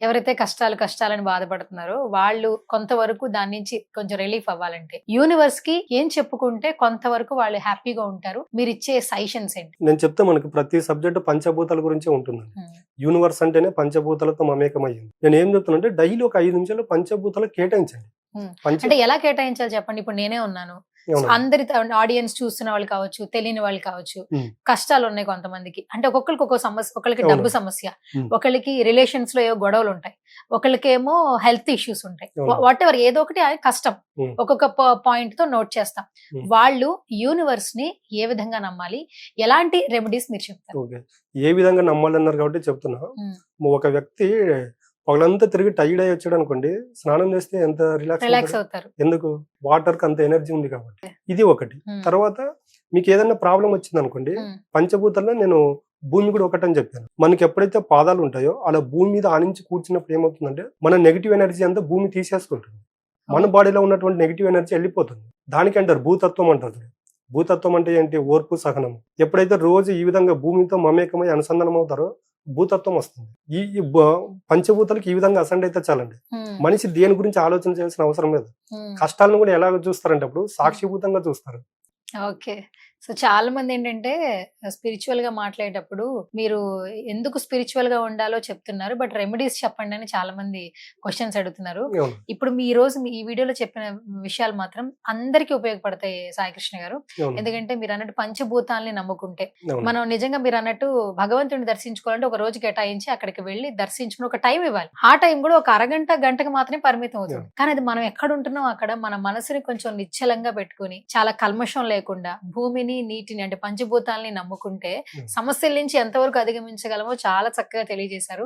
ఎవరైతే కష్టాలు కష్టాలని బాధపడుతున్నారో వాళ్ళు కొంతవరకు దాని నుంచి కొంచెం రిలీఫ్ అవ్వాలంటే. యూనివర్స్కి ఏం చెప్పుకుంటే కొంతవరకు వాళ్ళు హ్యాపీగా ఉంటారు. మీరు ఇచ్చే సజెషన్స్ ఏంటి? నేను చెప్తే మనకి ప్రతి సబ్జెక్ట్ పంచభూతాల గురించే ఉంటుందండి ఉమ్, యూనివర్స్ అంటేనే పంచభూతాలతో మమేకమయ్యింది నేను ఏం చెప్తున్నానంటే డైలీ ఒక ఐదు నిమిషాలు పంచభూతాలకు కేటాయించండి. పంచ అంటే ఎలా కేటాయించాలి చెప్పండి? ఇప్పుడు నేనే ఉన్నాను. అందరి ఆడియన్స్ చూస్తున్న వాళ్ళు కావచ్చు తెలియని వాళ్ళు కావచ్చు. కష్టాలు ఉన్నాయి కొంతమందికి అంటే ఒక్కొక్కరికి ఒక్కొక్క సమస్య ఒకళ్ళకి అవును. డబ్బు సమస్య. ఒకళ్ళకి రిలేషన్స్లో ఏవో గొడవలు ఉంటాయి ఒకళ్ళకేమో హెల్త్ ఇష్యూస్ ఉంటాయి. వాట్ ఎవర్ ఏదో ఒకటి కష్టం. ఒక్కొక్క పాయింట్తో నోట్ చేస్తాం. వాళ్ళు యూనివర్స్ని ఏ విధంగా నమ్మాలి ఎలాంటి రెమెడీస్ మీరు చెప్తారు ఏ విధంగా నమ్మాలన్నారు కాబట్టి చెప్తున్నా. ఒక వ్యక్తి పగలంతా తిరిగి టైర్డ్ అయ్యి వచ్చాడు అనుకోండి స్నానం చేస్తే ఎంత రిలాక్స్ అవుతారు. ఎందుకు? వాటర్కి అంత ఎనర్జీ ఉంది కాబట్టి. ఇది ఒకటి. ఉమ్. తర్వాత మీకు ఏదైనా ప్రాబ్లం వచ్చింది అనుకోండి ఉమ్. పంచభూతాల్లో నేను భూమి కూడా ఒకటని చెప్పాను. మనకి ఎప్పుడైతే పాదాలు ఉంటాయో అలా భూమి మీద ఆనించి కూర్చున్నప్పుడు ఏమవుతుందంటే మన నెగిటివ్ ఎనర్జీ అంతా భూమి తీసేసుకుంటుంది. మన బాడీలో ఉన్నటువంటి నెగిటివ్ ఎనర్జీ వెళ్ళిపోతుంది. దానికి అంటారు భూతత్వం అంటారు. భూతత్వం అంటే ఏంటి? ఓర్పు సహనం. ఎప్పుడైతే రోజు ఈ విధంగా భూమితో మమేకమై అనుసంధానం అవుతారో భూతత్వం వస్తుంది ఈ పంచభూతాలకు ఈ విధంగా అసెండ్ అయితే చాలండి. మనిషి దేని గురించి ఆలోచన చేయాల్సిన అవసరం లేదు. కష్టాలను కూడా ఎలాగ చూస్తారంటే అప్పుడు సాక్షిభూతంగా చూస్తారు ఓకే. సో చాలా మంది ఏంటంటే స్పిరిచువల్గా మాట్లాడేటప్పుడు మీరు ఎందుకు స్పిరిచువల్గా ఉండాలో చెప్తున్నారు. బట్ రెమెడీస్ చెప్పండి అని చాలా మంది క్వశ్చన్స్ అడుగుతున్నారు. ఇప్పుడు మీ ఈ రోజు ఈ వీడియోలో చెప్పిన విషయాలు మాత్రం అందరికీ ఉపయోగపడతాయి సాయి కృష్ణ గారు. ఎందుకంటే మీరు అన్నట్టు పంచభూతాల్ని నమ్ముకుంటే. మనం నిజంగా మీరు అన్నట్టు భగవంతుడిని దర్శించుకోవాలంటే ఒక రోజు కేటాయించి అక్కడికి వెళ్ళి దర్శించుకుని ఒక టైం ఇవ్వాలి. ఆ టైం కూడా ఒక అరగంట గంటకు మాత్రమే పరిమితం అవుతుంది. కానీ అది మనం ఎక్కడ ఉంటున్నాం అక్కడ మన మనసుని కొంచెం నిశ్చలంగా పెట్టుకుని చాలా కల్మషం లేకుండా భూమిని నీటిని అంటే పంచభూతాల్ని నమ్ముకుంటే. సమస్యల నుంచి ఎంతవరకు అధిగమించగలమో చాలా చక్కగా తెలియజేశారు